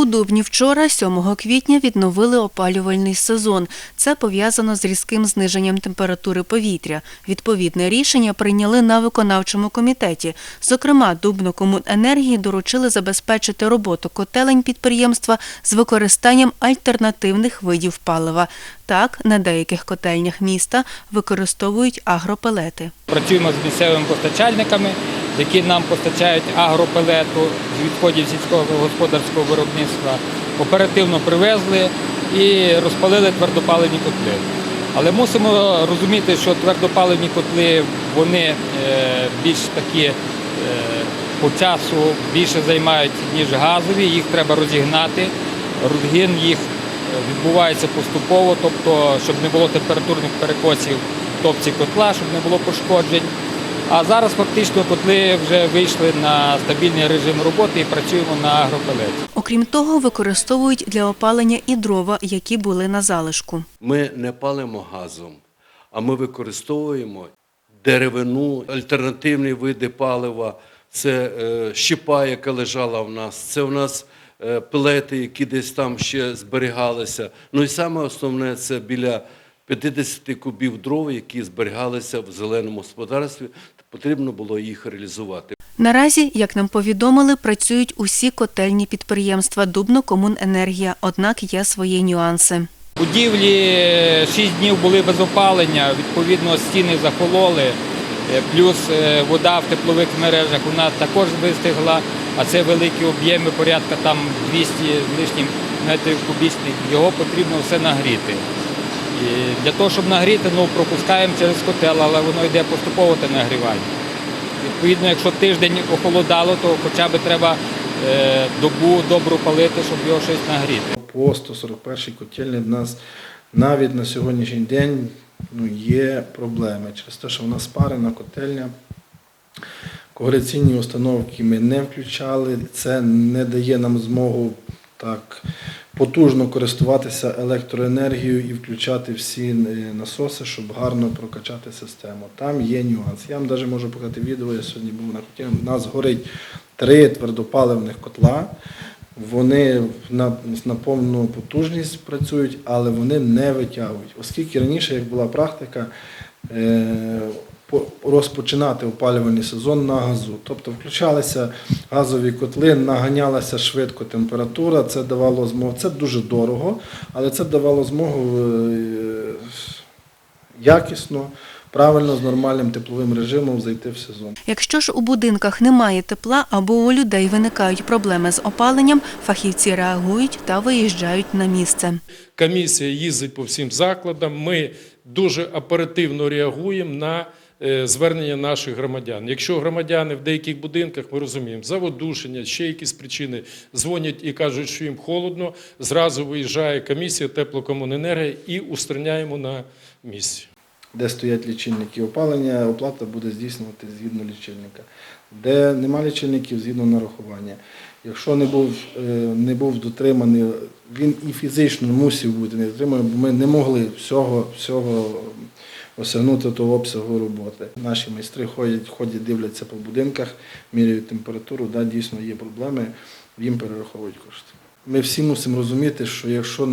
У Дубні вчора, 7 квітня, відновили опалювальний сезон. Це пов'язано з різким зниженням температури повітря. Відповідне рішення прийняли на виконавчому комітеті. Зокрема, Дубнокомуненергії доручили забезпечити роботу котелень підприємства з використанням альтернативних видів палива. Так, на деяких котельнях міста використовують агропелети. Працюємо з місцевими постачальниками, які нам постачають агропелету з відходів сільського господарського виробництва. Оперативно привезли і розпалили твердопаливні котли. Але мусимо розуміти, що твердопаливні котли вони е, більш такі е, по часу більше займають, ніж газові. Їх треба розігнати. Розгін їх е, відбувається поступово, тобто, щоб не було температурних перекосів в топці котла, щоб не було пошкоджень. А зараз фактично котли вже вийшли на стабільний режим роботи і працюємо на агропелеті. Окрім того, використовують для опалення і дрова, які були на залишку. Ми не палимо газом, а ми використовуємо деревину, альтернативні види палива. Це е, щепа, яка лежала в нас, це в нас е, пелети, які десь там ще зберігалися. Ну і саме основне це біля 50 кубів дров, які зберігалися в зеленому господарстві. Потрібно було їх реалізувати. Наразі, як нам повідомили, працюють усі котельні підприємства Дубнокомуненергія, однак є свої нюанси. Будівлі 6 днів були без опалення, відповідно стіни захололи, е, плюс е, вода в теплових мережах у нас також вистигла, а це великі об'єми, порядка там 200 з лишнім метрів кубічних. Його потрібно все нагріти. І для того, щоб нагріти, ну, пропускаємо через котел, але воно йде поступово те нагрівання. Відповідно, якщо тиждень охолодало, то хоча б треба е, добу добру палити, щоб його щось нагріти. По 141 котельні в нас навіть на сьогоднішній день ну, є проблеми через те, що в нас спарена котельня. Когераційні установки ми не включали. Це не дає нам змогу так потужно користуватися електроенергією і включати всі е, насоси, щоб гарно прокачати систему. Там є нюанс. Я вам навіть можу показати відео. Я сьогодні був на котельні. У нас горить три твердопаливних котла. Вони на, на повну потужність працюють, але вони не витягують. Оскільки раніше, як була практика, е, розпочинати опалювальний сезон на газу. Тобто включалися газові котли, наганялася швидко температура, це давало змогу. Це дуже дорого, але це давало змогу е, якісно, правильно, з нормальним тепловим режимом зайти в сезон. Якщо ж у будинках немає тепла або у людей виникають проблеми з опаленням, фахівці реагують та виїжджають на місце. Комісія їздить по всім закладам. Ми дуже оперативно реагуємо на звернення наших громадян. Якщо громадяни в деяких будинках, ми розуміємо, заводушення, ще якісь причини, дзвонять і кажуть, що їм холодно, зразу виїжджає комісія теплокомуненергії і устраняємо на місці. де стоять лічильники опалення, оплата буде здійснювати згідно лічильника. Де нема лічильників, згідно нарахування. Якщо не був, е, не був дотриманий, він і фізично мусив бути не дотриманий, бо ми не могли всього, всього осягнути того обсягу роботи. Наші майстри ходять, ходять, дивляться по будинках, міряють температуру, да, дійсно є проблеми, їм перераховують кошти. Ми всі мусимо розуміти, що якщо е,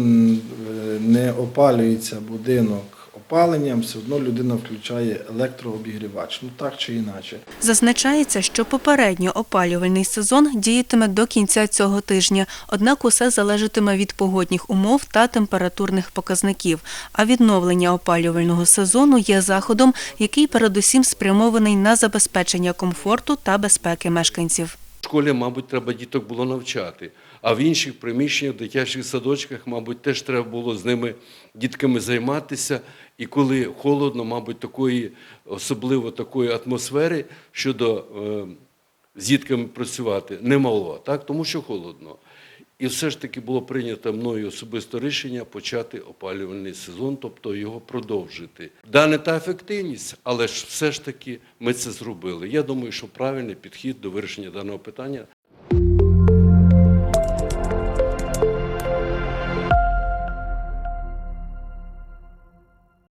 не опалюється будинок опаленням, все одно людина включає електрообігрівач, ну так чи інакше. Зазначається, що попередньо опалювальний сезон діятиме до кінця цього тижня, однак усе залежатиме від погодних умов та температурних показників. А відновлення опалювального сезону є заходом, який передусім спрямований на забезпечення комфорту та безпеки мешканців. В школі, мабуть, треба діток було навчати. А в інших приміщеннях, в дитячих садочках, мабуть, теж треба було з ними, дітками займатися. І коли холодно, мабуть, такої, особливо такої атмосфери щодо е, з дітками працювати не мало, так? тому що холодно. І все ж таки було прийнято мною особисто рішення почати опалювальний сезон, тобто його продовжити. Да, не та ефективність, але ж все ж таки ми це зробили. Я думаю, що правильний підхід до вирішення даного питання